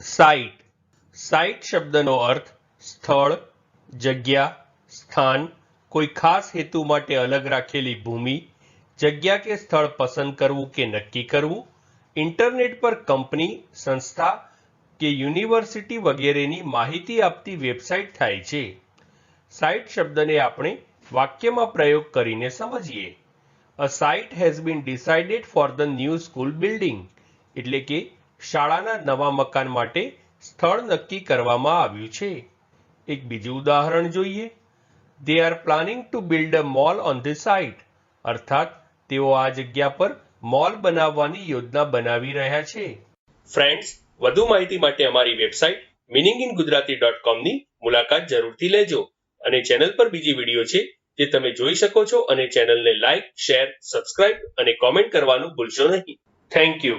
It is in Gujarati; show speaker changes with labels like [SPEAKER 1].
[SPEAKER 1] સાઇટ. સાઇટ શબ્દનો અર્થ સ્થળ, જગ્યા, સ્થાન, કોઈ ખાસ હેતુ માટે અલગ રાખેલી ભૂમિ, જગ્યા કે સ્થળ પસંદ કરવું કે નક્કી કરવું, ઇન્ટરનેટ પર કંપની, સંસ્થા કે યુનિવર્સિટી વગેરેની માહિતી આપતી વેબસાઇટ થાય છે. સાઇટ શબ્દને આપણે વાક્યમાં પ્રયોગ કરીને સમજીએ. A site has been decided for the new school building એટલે કે શાળાના નવા મકાન માટે સ્થળ નક્કી કરવામાં આવ્યું છે. એક બીજું ઉદાહરણ જોઈએ. They are planning to build a mall on the site અર્થાત, તેઓ આ જગ્યા પર મોલ બનાવવાની યોજના બનાવી રહ્યા છે. ફ્રેન્ડ્સ વધુ માહિતી માટે અમારી website meaning in Gujarati dot કોમની મુલાકાત જરૂરથી લેજો અને ચેનલ પર બીજી વીડિયો છે જે તમે જોઈ શકો છો અને ચેનલને લાઇક શેર સબસ્ક્રાઇબ અને કોમેન્ટ કરવાનું ભૂલશો નહીં. Thank you